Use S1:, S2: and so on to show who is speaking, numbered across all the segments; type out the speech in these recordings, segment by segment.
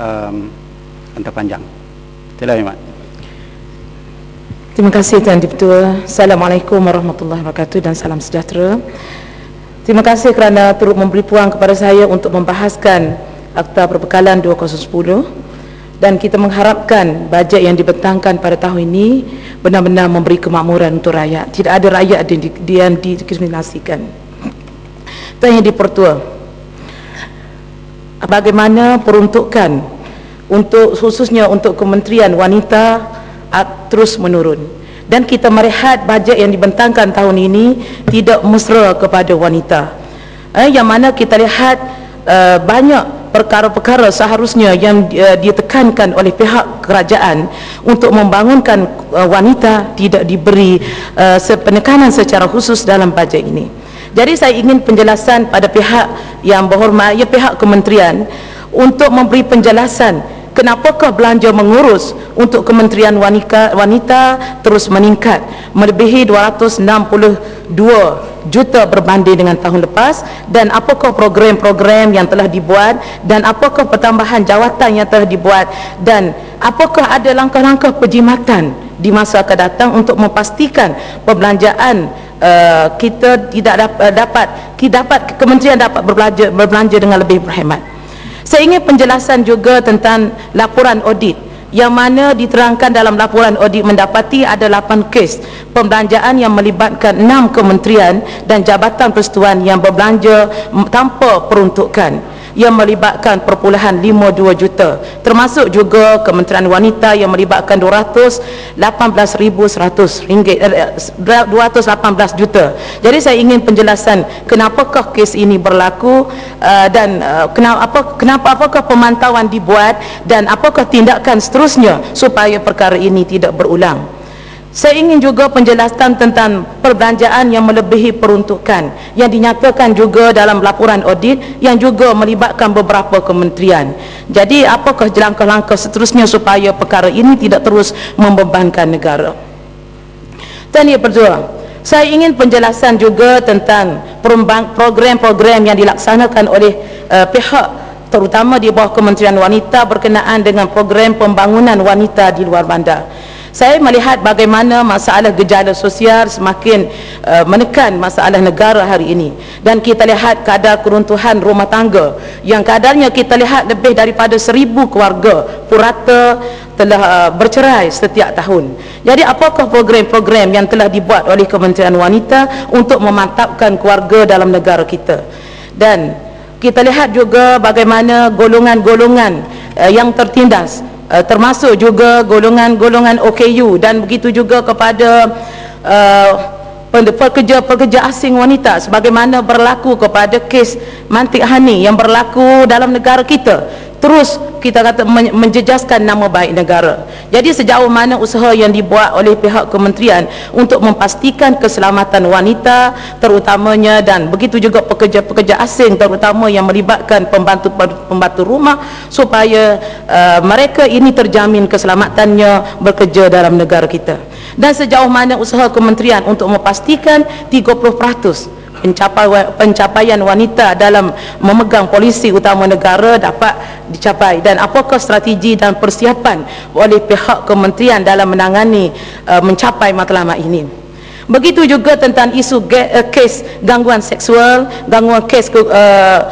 S1: um, untuk panjang. Sila Imat.
S2: Terima kasih Tuan Dipertua. Assalamualaikum warahmatullahi wabarakatuh dan salam sejahtera. Terima kasih kerana turut memberi peluang kepada saya untuk membahaskan Akta Perbekalan 2010 dan kita mengharapkan bajet yang dibentangkan pada tahun ini benar-benar memberi kemakmuran untuk rakyat. Tidak ada rakyat yang didiskriminasikan. Tuan Yang Dipertua, bagaimana peruntukan untuk khususnya untuk Kementerian Wanita terus menurun. Dan kita melihat bajet yang dibentangkan tahun ini tidak mesra kepada wanita. Eh, yang mana kita lihat uh, banyak perkara-perkara seharusnya yang uh, ditekankan oleh pihak kerajaan untuk membangunkan uh, wanita tidak diberi uh, penekanan secara khusus dalam bajet ini jadi saya ingin penjelasan pada pihak yang berhormat ya pihak kementerian untuk memberi penjelasan kenapakah belanja mengurus untuk Kementerian Wanita, Wanita terus meningkat melebihi 262 juta berbanding dengan tahun lepas dan apakah program-program yang telah dibuat dan apakah pertambahan jawatan yang telah dibuat dan apakah ada langkah-langkah perjimatan di masa akan datang untuk memastikan perbelanjaan uh, kita tidak dapat, dapat kita dapat kementerian dapat berbelanja berbelanja dengan lebih berhemat saya ingin penjelasan juga tentang laporan audit. Yang mana diterangkan dalam laporan audit mendapati ada 8 kes pembelanjaan yang melibatkan 6 kementerian dan jabatan persatuan yang berbelanja tanpa peruntukan yang melibatkan perpuluhan 52 juta. Termasuk juga Kementerian Wanita yang melibatkan 218,100 ringgit 218 eh, juta. Jadi saya ingin penjelasan kenapakah kes ini berlaku uh, dan uh, kenapa apa kenapa apakah pemantauan dibuat dan apakah tindakan seterusnya supaya perkara ini tidak berulang saya ingin juga penjelasan tentang perbelanjaan yang melebihi peruntukan yang dinyatakan juga dalam laporan audit yang juga melibatkan beberapa kementerian. Jadi apakah langkah-langkah seterusnya supaya perkara ini tidak terus membebankan negara? Dan yang berdua, saya ingin penjelasan juga tentang program-program yang dilaksanakan oleh uh, pihak terutama di bawah Kementerian Wanita berkenaan dengan program pembangunan wanita di luar bandar saya melihat bagaimana masalah gejala sosial semakin uh, menekan masalah negara hari ini. Dan kita lihat kadar keruntuhan rumah tangga. Yang kadarnya kita lihat lebih daripada seribu keluarga purata telah uh, bercerai setiap tahun. Jadi apakah program-program yang telah dibuat oleh Kementerian Wanita untuk memantapkan keluarga dalam negara kita? Dan kita lihat juga bagaimana golongan-golongan uh, yang tertindas uh, termasuk juga golongan-golongan OKU dan begitu juga kepada uh, pekerja-pekerja asing wanita sebagaimana berlaku kepada kes Mantik Hani yang berlaku dalam negara kita terus kita kata menjejaskan nama baik negara. Jadi sejauh mana usaha yang dibuat oleh pihak kementerian untuk memastikan keselamatan wanita terutamanya dan begitu juga pekerja-pekerja asing terutama yang melibatkan pembantu-pembantu rumah supaya uh, mereka ini terjamin keselamatannya bekerja dalam negara kita. Dan sejauh mana usaha kementerian untuk memastikan 30% pencapaian wanita dalam memegang polisi utama negara dapat dicapai. Dan apakah strategi dan persiapan oleh pihak kementerian dalam menangani uh, mencapai matlamat ini? Begitu juga tentang isu uh, kes gangguan seksual gangguan kes uh,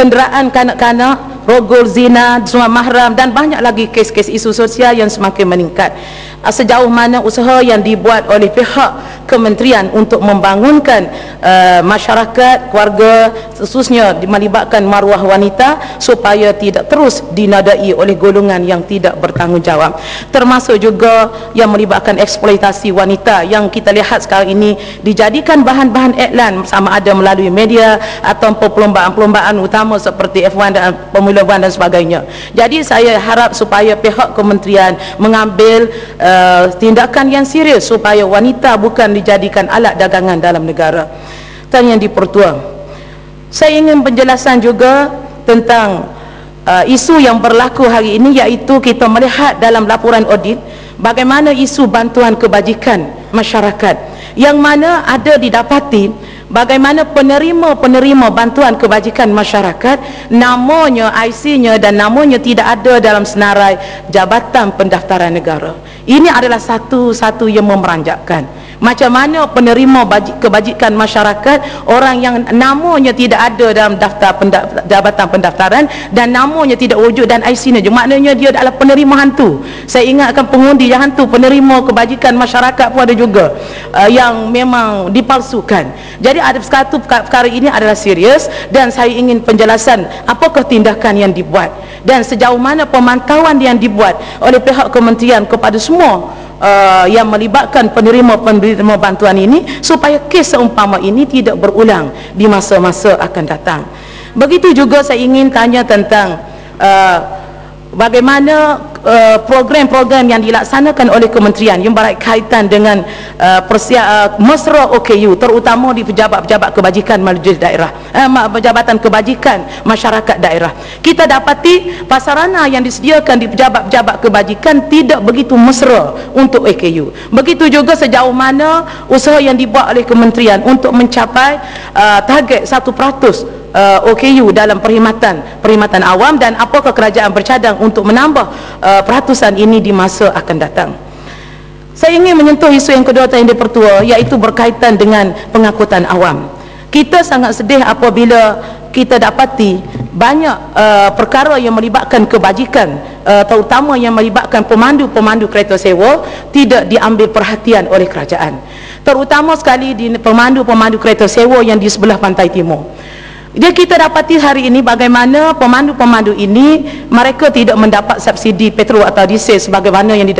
S2: penderaan kanak-kanak rogol zina semua mahram dan banyak lagi kes-kes isu sosial yang semakin meningkat sejauh mana usaha yang dibuat oleh pihak kementerian untuk membangunkan uh, masyarakat, keluarga khususnya melibatkan maruah wanita supaya tidak terus dinadai oleh golongan yang tidak bertanggungjawab. Termasuk juga yang melibatkan eksploitasi wanita yang kita lihat sekarang ini dijadikan bahan-bahan iklan sama ada melalui media atau perlombaan-perlombaan utama seperti F1 dan Formula 1 dan sebagainya. Jadi saya harap supaya pihak kementerian mengambil uh, Uh, tindakan yang serius supaya wanita bukan dijadikan alat dagangan dalam negara. Dan yang dipertua saya ingin penjelasan juga tentang uh, isu yang berlaku hari ini iaitu kita melihat dalam laporan audit bagaimana isu bantuan kebajikan masyarakat. Yang mana ada didapati bagaimana penerima-penerima bantuan kebajikan masyarakat namanya IC-nya dan namanya tidak ada dalam senarai Jabatan Pendaftaran Negara. Ini adalah satu-satu yang memeranjakkan macam mana penerima kebajikan masyarakat orang yang namanya tidak ada dalam daftar jabatan pendaftaran dan namanya tidak wujud dan IC-nya maknanya dia adalah penerima hantu. Saya ingatkan pengundi yang hantu penerima kebajikan masyarakat pun ada juga uh, yang memang dipalsukan. Jadi ada satu perkara ini adalah serius dan saya ingin penjelasan apakah tindakan yang dibuat. Dan sejauh mana pemantauan yang dibuat oleh pihak kementerian kepada semua uh, yang melibatkan penerima-penerima bantuan ini supaya kes seumpama ini tidak berulang di masa-masa akan datang. Begitu juga saya ingin tanya tentang uh, bagaimana uh, program-program yang dilaksanakan oleh kementerian yang berkaitan dengan uh, persia, uh, mesra OKU terutama di pejabat-pejabat kebajikan majlis daerah uh, jabatan kebajikan masyarakat daerah. Kita dapati pasarana yang disediakan di pejabat-pejabat kebajikan tidak begitu mesra untuk OKU begitu juga sejauh mana usaha yang dibuat oleh kementerian untuk mencapai uh, target 1% uh, OKU dalam perkhidmatan perkhidmatan awam dan apakah kerajaan bercadang untuk menambah uh, peratusan ini di masa akan datang. Saya ingin menyentuh isu yang kedua yang dipertua iaitu berkaitan dengan pengangkutan awam. Kita sangat sedih apabila kita dapati banyak uh, perkara yang melibatkan kebajikan uh, terutama yang melibatkan pemandu-pemandu kereta sewa tidak diambil perhatian oleh kerajaan. Terutama sekali di pemandu-pemandu kereta sewa yang di sebelah pantai timur dia kita dapati hari ini bagaimana pemandu-pemandu ini mereka tidak mendapat subsidi petrol atau diesel sebagaimana yang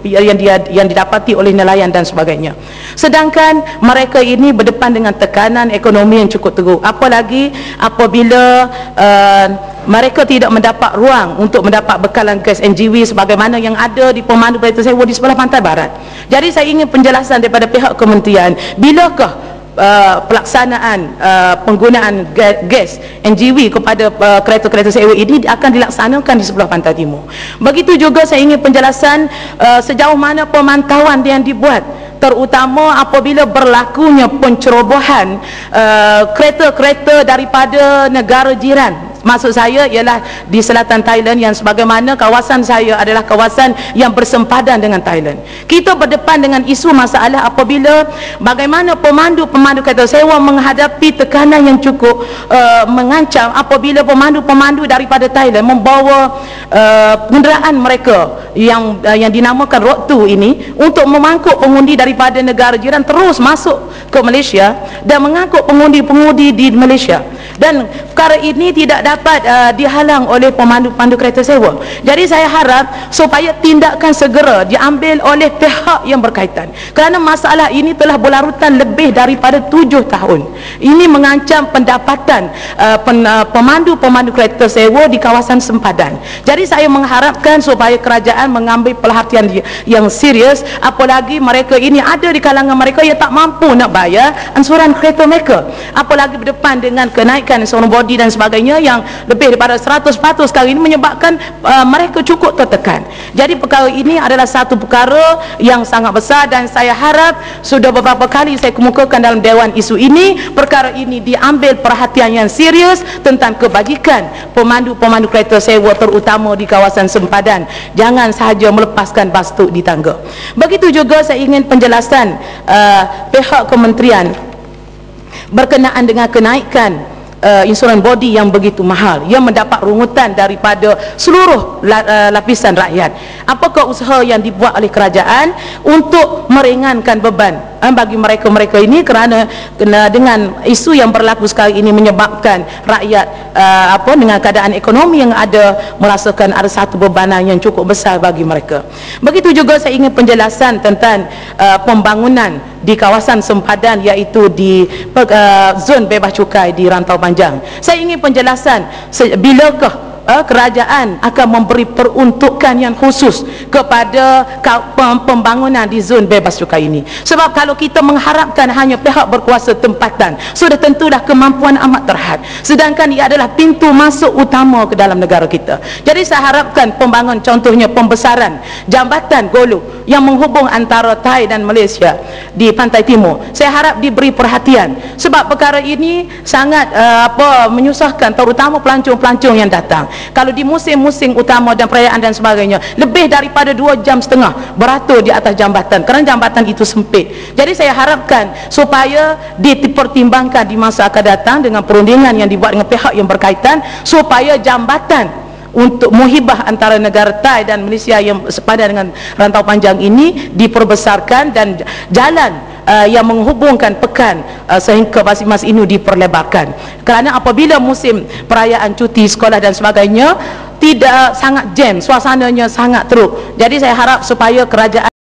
S2: yang, dia, yang didapati oleh nelayan dan sebagainya. Sedangkan mereka ini berdepan dengan tekanan ekonomi yang cukup teruk. Apalagi apabila uh, mereka tidak mendapat ruang untuk mendapat bekalan gas NGV sebagaimana yang ada di pemandu kereta sewa di sebelah pantai barat. Jadi saya ingin penjelasan daripada pihak kementerian bilakah Uh, pelaksanaan uh, penggunaan gas NGV kepada uh, kereta-kereta sewa ini akan dilaksanakan di sebelah pantai timur. Begitu juga saya ingin penjelasan uh, sejauh mana pemantauan yang dibuat terutama apabila berlakunya pencerobohan uh, kereta-kereta daripada negara jiran maksud saya ialah di selatan Thailand yang sebagaimana kawasan saya adalah kawasan yang bersempadan dengan Thailand. Kita berdepan dengan isu masalah apabila bagaimana pemandu-pemandu kereta sewa menghadapi tekanan yang cukup uh, mengancam apabila pemandu-pemandu daripada Thailand membawa uh, kenderaan mereka yang uh, yang dinamakan road to ini untuk memangkuk pengundi daripada negara jiran terus masuk ke Malaysia dan mengangkut pengundi-pengundi di Malaysia dan perkara ini tidak dapat uh, dihalang oleh pemandu-pemandu kereta sewa. Jadi saya harap supaya tindakan segera diambil oleh pihak yang berkaitan. Kerana masalah ini telah berlarutan lebih daripada tujuh tahun. Ini mengancam pendapatan uh, uh, pemandu-pemandu kereta sewa di kawasan sempadan. Jadi saya mengharapkan supaya kerajaan mengambil perhatian yang serius. Apalagi mereka ini ada di kalangan mereka yang tak mampu nak bayar ansuran kereta mereka. Apalagi berdepan dengan kenaikan kenaikan seorang body dan sebagainya yang lebih daripada 100% sekarang ini menyebabkan uh, mereka cukup tertekan. Jadi perkara ini adalah satu perkara yang sangat besar dan saya harap sudah beberapa kali saya kemukakan dalam dewan isu ini perkara ini diambil perhatian yang serius tentang kebajikan pemandu-pemandu kereta sewa terutama di kawasan sempadan. Jangan sahaja melepaskan bastuk di tangga. Begitu juga saya ingin penjelasan uh, pihak kementerian berkenaan dengan kenaikan uh, insuran body yang begitu mahal yang mendapat rungutan daripada seluruh la, uh, lapisan rakyat. Apakah usaha yang dibuat oleh kerajaan untuk meringankan beban uh, bagi mereka-mereka ini kerana kena dengan isu yang berlaku sekarang ini menyebabkan rakyat uh, apa dengan keadaan ekonomi yang ada merasakan ada satu bebanan yang cukup besar bagi mereka. Begitu juga saya ingin penjelasan tentang uh, pembangunan di kawasan sempadan iaitu di uh, zon bebas cukai di rantau panjang. Saya ingin penjelasan bilakah uh, kerajaan akan memberi peruntukan yang khusus kepada pembangunan di zon bebas cukai ini. Sebab kalau kita mengharapkan hanya pihak berkuasa tempatan sudah tentulah kemampuan amat terhad. Sedangkan ia adalah pintu masuk utama ke dalam negara kita. Jadi saya harapkan pembangun contohnya pembesaran jambatan Golu yang menghubung antara Thai dan Malaysia di pantai timur. Saya harap diberi perhatian. Sebab perkara ini sangat uh, apa menyusahkan terutama pelancong-pelancong yang datang kalau di musim-musim utama dan perayaan dan sebagainya lebih daripada dua jam setengah beratur di atas jambatan. Kerana jambatan itu sempit. Jadi saya harapkan supaya dipertimbangkan di masa akan datang dengan perundingan yang dibuat dengan pihak yang berkaitan supaya jambatan untuk muhibah antara negara Thai dan Malaysia yang sepadan dengan rantau panjang ini diperbesarkan dan jalan uh, yang menghubungkan pekan uh, sehingga Pasir Mas Inu diperlebarkan. Kerana apabila musim perayaan cuti sekolah dan sebagainya tidak sangat jam suasananya sangat teruk. Jadi saya harap supaya kerajaan